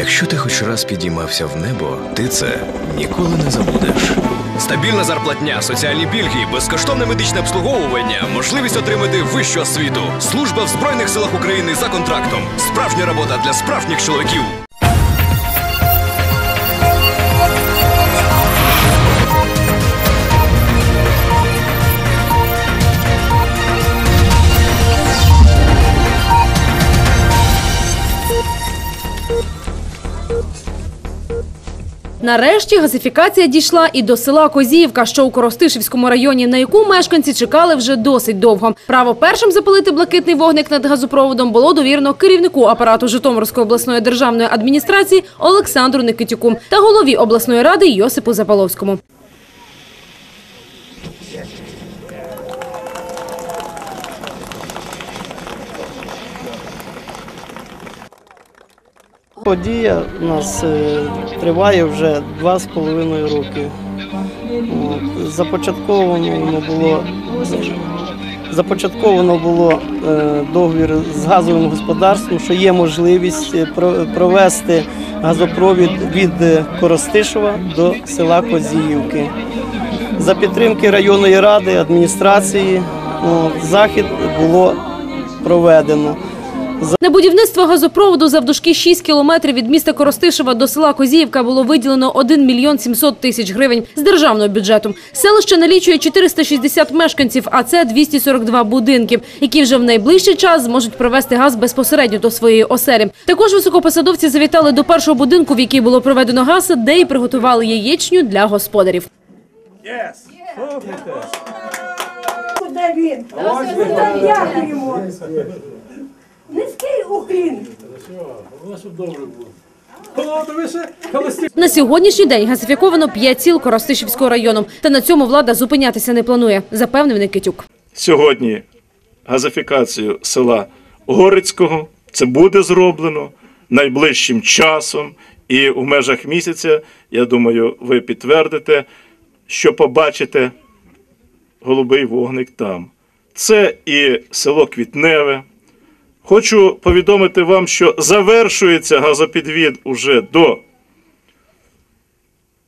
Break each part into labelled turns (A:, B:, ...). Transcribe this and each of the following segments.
A: Якщо ти хоч раз підіймався в небо, ти це ніколи не забудеш.
B: Стабільна зарплатня, соціальні пільги, безкоштовне медичне обслуговування, можливість отримати вищу освіту, служба в Збройних силах України за контрактом, справжня робота для справжніх чоловіків.
C: Нарешті газифікація дійшла і до села Козіївка, що у Коростишівському районі, на яку мешканці чекали вже досить довго. Право першим запалити блакитний вогник над газопроводом було довірено керівнику апарату Житомирської обласної державної адміністрації Олександру Никитюку та голові обласної ради Йосипу Запаловському.
D: Подія у нас е, триває вже два з половиною роки. Започатковано було започатковано було е, договір з газовим господарством, що є можливість е, провести газопровід від Коростишева до села Козіївки. За підтримки районної ради, адміністрації захід було проведено.
C: Будівництво газопроводу завдовжки 6 кілометрів від міста Коростишева до села Козіївка було виділено 1 мільйон 700 тисяч гривень з державного бюджету. Селище налічує 460 мешканців, а це 242 будинків, які вже в найближчий час зможуть провести газ безпосередньо до своєї оселі. Також високопосадовці завітали до першого будинку, в який було проведено газ, де і приготували яєчню для господарів.
E: Куди він? Дякуємо. Уклін.
C: На сьогоднішній день газифіковано 5 сіл Коростишівського району. Та на цьому влада зупинятися не планує, запевнив Никитюк.
F: сьогодні газифікацію села Горицького. Це буде зроблено найближчим часом, і у межах місяця, я думаю, ви підтвердите, що побачите голубий вогник там. Це і село Квітневе. Хочу повідомити вам, що завершується газопідвід уже до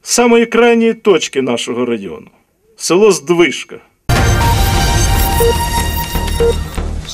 F: самої крайньої точки нашого району. Село Здвижка.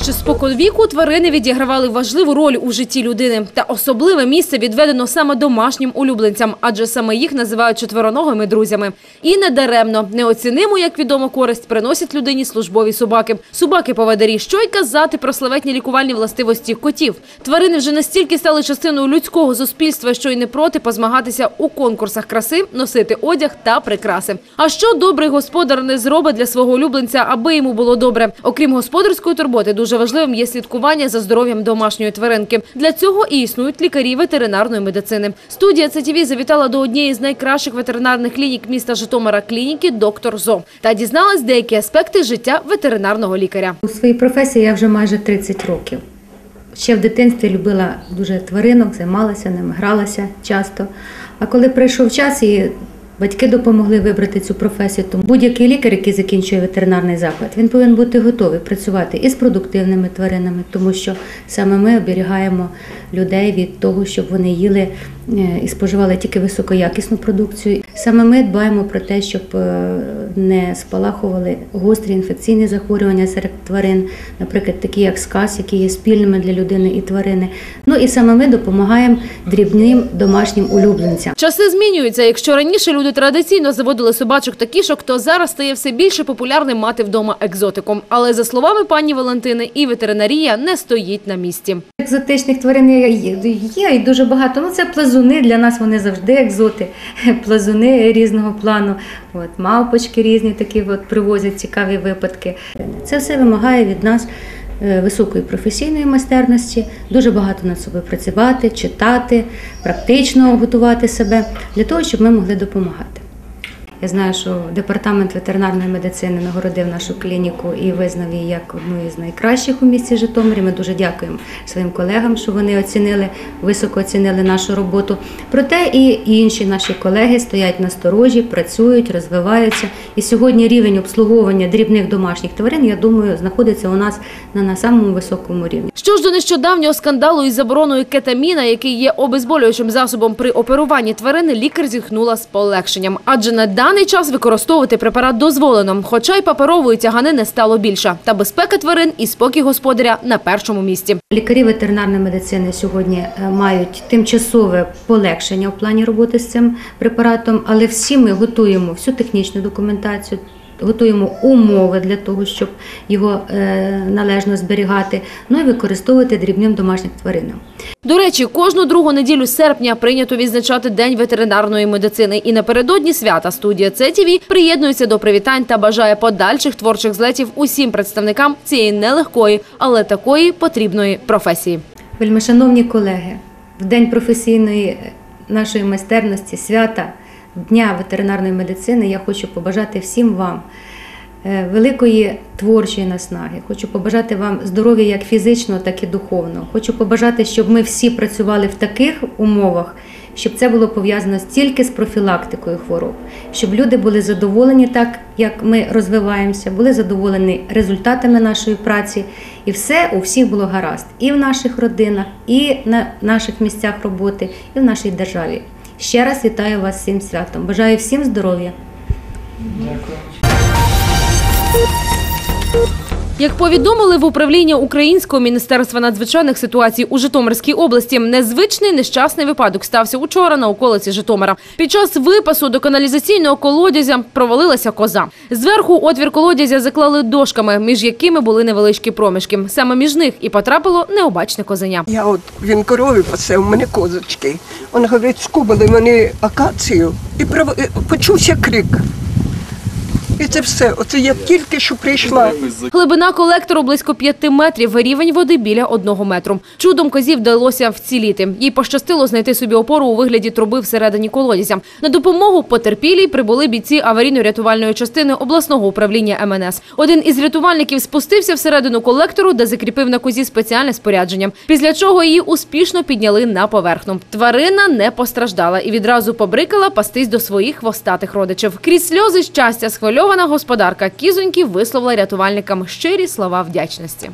C: Ще споконвіку тварини відігравали важливу роль у житті людини. Та особливе місце відведено саме домашнім улюбленцям, адже саме їх називають четвероногими друзями. І не даремно, неоціниму, як відомо, користь приносять людині службові собаки. Собаки-поведарі, що й казати про славетні лікувальні властивості котів. Тварини вже настільки стали частиною людського суспільства, що й не проти позмагатися у конкурсах краси, носити одяг та прикраси. А що добрий господар не зробить для свого улюбленця, аби йому було добре? Окрім господарської турботи, дуже важливим є слідкування за здоров'ям домашньої тваринки. Для цього і існують лікарі ветеринарної медицини. Студія ЦТВ завітала до однієї з найкращих ветеринарних клінік міста Житомира клініки Доктор Зо та дізналась деякі аспекти життя ветеринарного лікаря.
G: У своїй професії я вже майже 30 років. Ще в дитинстві любила дуже тваринок, займалася ними, гралася часто. А коли прийшов час і батьки допомогли вибрати цю професію, то будь-який лікар, який закінчує ветеринарний заклад, він повинен бути готовий працювати із продуктивними тваринами, тому що саме ми оберігаємо людей від того, щоб вони їли е, і споживали тільки високоякісну продукцію. Саме ми дбаємо про те, щоб е, не спалахували гострі інфекційні захворювання серед тварин, наприклад, такі як сказ, які є спільними для людини і тварини. Ну і саме ми допомагаємо дрібним домашнім улюбленцям.
C: Часи змінюються. Якщо раніше люди традиційно заводили собачок та кішок, то зараз стає все більше популярним мати вдома екзотиком. Але за словами пані Валентини, і ветеринарія не стоїть на місці.
G: Екзотичних тварин є і дуже багато. Ну це плазуни для нас вони завжди екзоти. Плазуни різного плану. От мавпочки різні такі от привозять цікаві випадки. Це все вимагає від нас. Е, Високої професійної майстерності, дуже багато над собою працювати, читати, практично готувати себе для того, щоб ми могли допомагати. Я знаю, що департамент ветеринарної медицини нагородив нашу клініку і визнав її як одну із найкращих у місті Житомирі. Ми дуже дякуємо своїм колегам, що вони оцінили, високо оцінили нашу роботу. Проте і інші наші колеги стоять на сторожі, працюють, розвиваються. І сьогодні рівень обслуговування дрібних домашніх тварин, я думаю, знаходиться у нас на, на самому високому рівні.
C: Що ж до нещодавнього скандалу із забороною кетаміна, який є обезболюючим засобом при оперуванні тварини, лікар зітхнула з полегшенням. Адже на даний час використовувати препарат дозволено, хоча й паперової тягани не стало більше. Та безпека тварин і спокій господаря на першому місці.
G: Лікарі ветеринарної медицини сьогодні е, мають тимчасове полегшення в плані роботи з цим препаратом, але всі ми готуємо всю технічну документацію. Готуємо умови для того, щоб його е, належно зберігати, ну і використовувати дрібним домашніх тваринам.
C: До речі, кожну другу неділю серпня прийнято відзначати День ветеринарної медицини. І напередодні свята студія ЦТВ приєднується до привітань та бажає подальших творчих злетів усім представникам цієї нелегкої, але такої потрібної професії.
G: Вельмишановні колеги, в день професійної нашої майстерності, свята Дня ветеринарної медицини, я хочу побажати всім вам е, великої творчої наснаги. Хочу побажати вам здоров'я як фізичного, так і духовного. Хочу побажати, щоб ми всі працювали в таких умовах, щоб це було пов'язано тільки з профілактикою хвороб, щоб люди були задоволені так, як ми розвиваємося, були задоволені результатами нашої праці, і все у всіх було гаразд, і в наших родинах, і на наших місцях роботи, і в нашій державі. Ще раз вітаю вас всім святом. Бажаю всім здоров'я.
C: Як повідомили в управлінні Українського міністерства надзвичайних ситуацій у Житомирській області, незвичний нещасний випадок стався учора на околиці Житомира. Під час випасу до каналізаційного колодязя провалилася коза. Зверху отвір колодязя заклали дошками, між якими були невеличкі проміжки. Саме між них і потрапило необачне козеня.
H: Я от він корові пасе, у мене козочки. Він говорить, скубали мені акацію і почувся крик. І це все. Оце я тільки що прийшла.
C: Глибина колектору близько п'яти метрів, рівень води біля одного метру. Чудом козі вдалося вціліти. Їй пощастило знайти собі опору у вигляді труби всередині колодязя. На допомогу потерпілій прибули бійці аварійно-рятувальної частини обласного управління МНС. Один із рятувальників спустився всередину колектору, де закріпив на козі спеціальне спорядження. Після чого її успішно підняли на поверхну. Тварина не постраждала і відразу побрикала пастись до своїх хвостатих родичів. Крізь сльози щастя схвильована господарка кізоньки висловила рятувальникам щирі слова вдячності.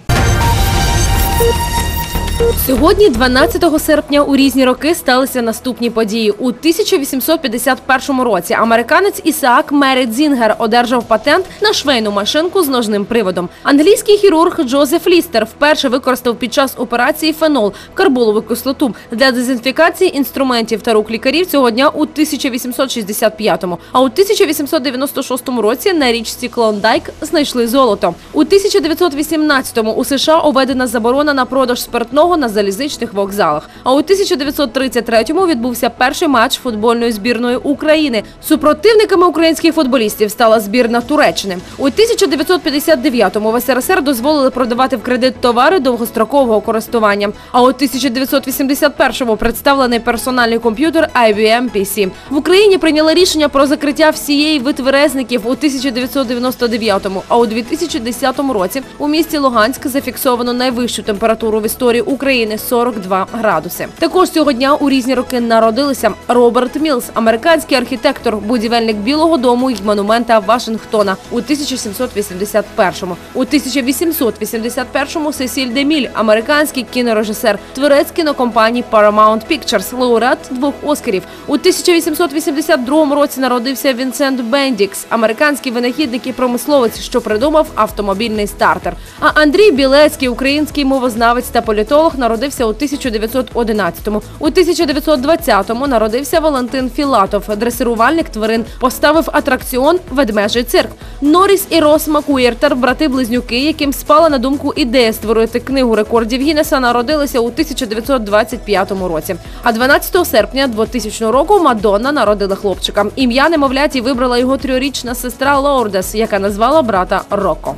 C: Сьогодні, 12 серпня, у різні роки сталися наступні події. У 1851 році американець Ісаак Меріт Зінгер одержав патент на швейну машинку з ножним приводом. Англійський хірург Джозеф Лістер вперше використав під час операції фенол карболову кислоту для дезінфікації інструментів та рук лікарів цього дня у 1865-му. А у 1896 році на річці Клондайк знайшли золото. У 1918-му у США уведена заборона на продаж спиртного на залізничних вокзалах. А у 1933-му відбувся перший матч футбольної збірної України. Супротивниками українських футболістів стала збірна Туреччини. У 1959-му в СРСР дозволили продавати в кредит товари довгострокового користування. А у 1981-му представлений персональний комп'ютер IBM PC. В Україні прийняли рішення про закриття всієї витверезників у 1999-му. А у 2010 році у місті Луганськ зафіксовано найвищу температуру в історії України 42 градуси. Також цього дня у різні роки народилися Роберт Мілс, американський архітектор, будівельник Білого Дому й монумента Вашингтона у 1781-му. У 1881-му Сесіль Деміль, американський кінорежисер, творець кінокомпанії Paramount Pictures, лауреат двох Оскарів. У 1882 році народився Вінсент Бендікс, американський винахідник і промисловець, що придумав автомобільний стартер. А Андрій Білецький, український мовознавець та політолог, народився у 1911-му. У 1920-му народився Валентин Філатов, дресирувальник тварин, поставив атракціон Ведмежий цирк. Норріс і Рос Макуєртер, брати-близнюки, яким спала на думку ідея створити книгу рекордів Гіннеса, народилися у 1925 році. А 12 серпня 2000 року Мадонна народила хлопчика. Ім'я немовляті вибрала його трьохрічна сестра Лоурдес, яка назвала брата Роко.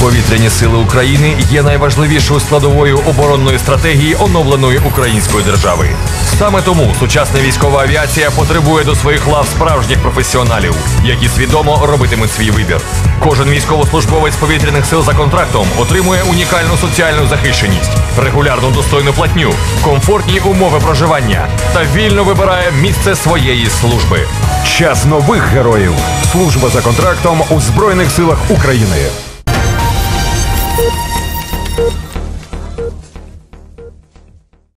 I: Повітряні сили України є найважливішою складовою оборонної стратегії оновленої української держави. Саме тому сучасна військова авіація потребує до своїх лав справжніх професіоналів, які свідомо робитимуть свій вибір. Кожен військовослужбовець повітряних сил за контрактом отримує унікальну соціальну захищеність, регулярну достойну платню, комфортні умови проживання та вільно вибирає місце своєї служби.
J: Час нових героїв. Служба за контрактом у Збройних силах України. you